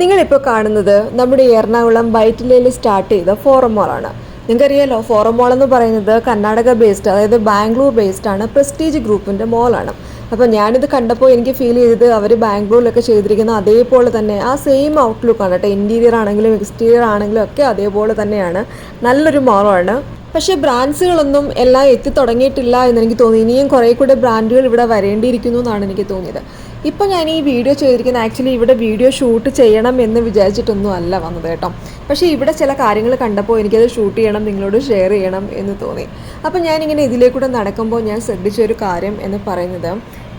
നിങ്ങളിപ്പോൾ കാണുന്നത് നമ്മുടെ എറണാകുളം വൈറ്റിലയിൽ സ്റ്റാർട്ട് ചെയ്ത ഫോറം മോളാണ്. നിങ്ങൾക്കറിയാലോ ഫോറം മോൾ എന്ന് പറയുന്നത് കർണാടക ബേസ്ഡ് അതായത് ബാംഗ്ലൂർ ബേസ്ഡ് ആണ് പ്രസ്റ്റീജ് ഗ്രൂപ്പിന്റെ മോളാണ്. അപ്പോൾ ഞാനിത് കണ്ടപ്പോൾ എനിക്ക് ഫീൽ ചെയ്തത് അവർ ബാംഗ്ലൂരിലൊക്കെ ചെയ്തിരിക്കുന്ന അതേപോലെ തന്നെ ആ സെയിം ഔട്ട്ലുക്കാണ് കേട്ടോ. ഇന്റീരിയർ ആണെങ്കിലും എക്സ്റ്റീരിയർ ആണെങ്കിലും ഒക്കെ അതേപോലെ തന്നെയാണ്. നല്ലൊരു മോളാണ്. പക്ഷേ ബ്രാൻഡ്സുകളൊന്നും എല്ലാം എത്തി തുടങ്ങിയിട്ടില്ല എന്ന് എനിക്ക് തോന്നി. ഇനിയും കുറേ കൂടെ ബ്രാൻഡുകൾ ഇവിടെ വരേണ്ടിയിരിക്കുന്നു എന്നാണ് എനിക്ക് തോന്നിയത്. ഇപ്പം ഞാൻ ഈ വീഡിയോ ചെയ്തിരിക്കുന്ന ആക്ച്വലി ഇവിടെ വീഡിയോ ഷൂട്ട് ചെയ്യണം എന്ന് വിചാരിച്ചിട്ടൊന്നും അല്ല വന്നത് കേട്ടോ. പക്ഷേ ഇവിടെ ചില കാര്യങ്ങൾ കണ്ടപ്പോൾ എനിക്കത് ഷൂട്ട് ചെയ്യണം നിങ്ങളോട് ഷെയർ ചെയ്യണം എന്ന് തോന്നി. അപ്പം ഞാനിങ്ങനെ ഇതിലേക്കൂടെ നടക്കുമ്പോൾ ഞാൻ ശ്രദ്ധിച്ച ഒരു കാര്യം എന്ന് പറയുന്നത്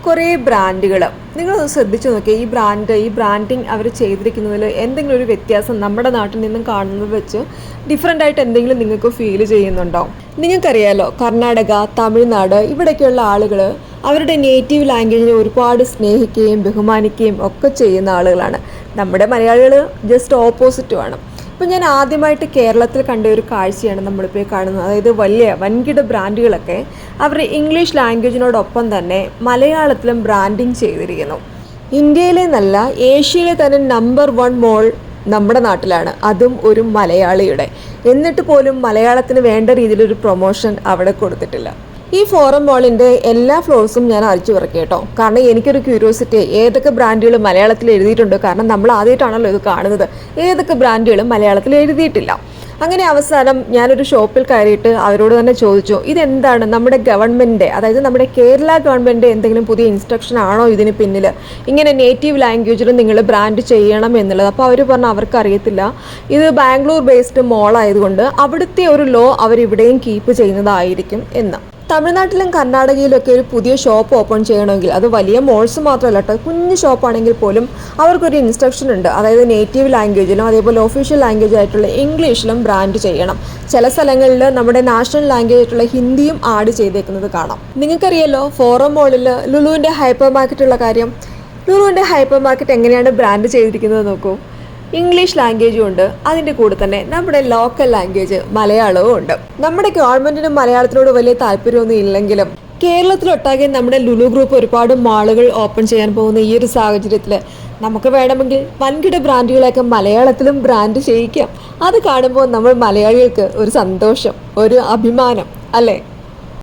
കുറേ ബ്രാൻഡുകൾ നിങ്ങളൊന്ന് ശ്രദ്ധിച്ചു നോക്കിയാൽ ഈ ബ്രാൻഡ് ഈ ബ്രാൻഡിങ് അവർ ചെയ്തിരിക്കുന്നതിൽ എന്തെങ്കിലും ഒരു വ്യത്യാസം നമ്മുടെ നാട്ടിൽ നിന്നും കാണുന്നത് വെച്ച് ഡിഫറെന്റ് ആയിട്ട് എന്തെങ്കിലും നിങ്ങൾക്ക് ഫീൽ ചെയ്യുന്നുണ്ടോ? നിങ്ങൾക്കറിയാലോ കർണാടക തമിഴ്നാട് ഇവിടെയൊക്കെയുള്ള ആളുകൾ അവരുടെ നേറ്റീവ് ലാംഗ്വേജിനെ ഒരുപാട് സ്നേഹിക്കുകയും ബഹുമാനിക്കുകയും ഒക്കെ ചെയ്യുന്ന ആളുകളാണ്. നമ്മുടെ മലയാളികൾ ജസ്റ്റ് ഓപ്പോസിറ്റുമാണ് ഇപ്പം ഞാൻ ആദ്യമായിട്ട് കേരളത്തിൽ കണ്ട ഒരു കാഴ്ചയാണ് നമ്മളിപ്പോൾ കാണുന്നത്. അതായത് വലിയ വൻകിട ബ്രാൻഡുകളൊക്കെ അവരുടെ ഇംഗ്ലീഷ് ലാംഗ്വേജിനോടൊപ്പം തന്നെ മലയാളത്തിലും ബ്രാൻഡിങ് ചെയ്തിരിക്കുന്നു. ഇന്ത്യയിലെ നല്ല ഏഷ്യയിലെ തന്നെ നമ്പർ വൺ മോൾ നമ്മുടെ നാട്ടിലാണ്. അതും ഒരു മലയാളിയുടെ. എന്നിട്ട് പോലും മലയാളത്തിന് വേണ്ട രീതിയിലൊരു പ്രൊമോഷൻ അവിടെ കൊടുത്തിട്ടില്ല. ഈ ഫോറം മോളിന്റെ എല്ലാ ഫ്ലോർസും ഞാൻ അരിച്ചു പറക്കി കേട്ടോ. കാരണം എനിക്കൊരു ക്യൂരിയോസിറ്റി ഏതൊക്കെ ബ്രാൻഡുകൾ മലയാളത്തിൽ എഴുതിയിട്ടുണ്ട്? കാരണം നമ്മൾ ആദ്യമായിട്ടാണല്ലോ ഇത് കാണുന്നത്. ഏതൊക്കെ ബ്രാൻഡുകളും മലയാളത്തിൽ എഴുതിയിട്ടില്ല. അങ്ങനെ അവസാനം ഞാനൊരു ഷോപ്പിൽ കയറിയിട്ട് അവരോട് തന്നെ ചോദിച്ചു ഇതെന്താണ് നമ്മുടെ ഗവൺമെന്റ് അതായത് നമ്മുടെ കേരള ഗവൺമെന്റ് എന്തെങ്കിലും പുതിയ ഇൻസ്ട്രക്ഷൻ ആണോ ഇതിന് പിന്നിൽ? ഇങ്ങനെ നേറ്റീവ് ലാംഗ്വേജിൽ നിങ്ങൾ ബ്രാൻഡ് ചെയ്യണം എന്നുള്ളത്. അപ്പോൾ അവർ പറഞ്ഞു അവർക്കറിയത്തില്ല ഇത് ബാംഗ്ലൂർ ബേസ്ഡ് മോളായതുകൊണ്ട് അവിടുത്തെ ഒരു ലോ അവരിവിടെയും കീപ്പ് ചെയ്യുന്നതായിരിക്കും എന്ന്. തമിഴ്നാട്ടിലും കർണാടകയിലൊക്കെ ഒരു പുതിയ ഷോപ്പ് ഓപ്പൺ ചെയ്യണമെങ്കിൽ അത് വലിയ മോൾസ് മാത്രമല്ല കേട്ടോ കുഞ്ഞു ഷോപ്പാണെങ്കിൽ പോലും അവർക്കൊരു ഇൻസ്ട്രക്ഷൻ ഉണ്ട്. അതായത് നേറ്റീവ് ലാംഗ്വേജിലും അതേപോലെ ഒഫീഷ്യൽ ലാംഗ്വേജ് ആയിട്ടുള്ള ഇംഗ്ലീഷിലും ബ്രാൻഡ് ചെയ്യണം. ചില സ്ഥലങ്ങളിൽ നമ്മുടെ നാഷണൽ ലാംഗ്വേജ് ആയിട്ടുള്ള ഹിന്ദിയും ആഡ് ചെയ്തേക്കുന്നത് കാണാം. നിങ്ങൾക്കറിയാലോ ഫോറം മോളിൽ ലുലുവിന്റെ ഹൈപ്പർ മാർക്കറ്റുള്ള കാര്യം? ലുലുവിന്റെ ഹൈപ്പർ മാർക്കറ്റ് എങ്ങനെയാണ് ബ്രാൻഡ് ചെയ്തിരിക്കുന്നത് നോക്കൂ. ഇംഗ്ലീഷ് ലാംഗ്വേജും ഉണ്ട്. അതിന്റെ കൂടെ തന്നെ നമ്മുടെ ലോക്കൽ ലാംഗ്വേജ് മലയാളവും ഉണ്ട്. നമ്മുടെ ഗവൺമെന്റിനും മലയാളത്തിനോട് വലിയ താല്പര്യമൊന്നും ഇല്ലെങ്കിലും കേരളത്തിലൊട്ടാകെ നമ്മുടെ ലുലു ഗ്രൂപ്പ് ഒരുപാട് മാളുകൾ ഓപ്പൺ ചെയ്യാൻ പോകുന്ന ഈ ഒരു സാഹചര്യത്തിൽ നമുക്ക് വേണമെങ്കിൽ വൻകിട ബ്രാൻഡുകളെയൊക്കെ മലയാളത്തിലും ബ്രാൻഡ് ചെയ്യിക്കാം. അത് കാണുമ്പോൾ നമ്മൾ മലയാളികൾക്ക് ഒരു സന്തോഷം ഒരു അഭിമാനം അല്ലേ?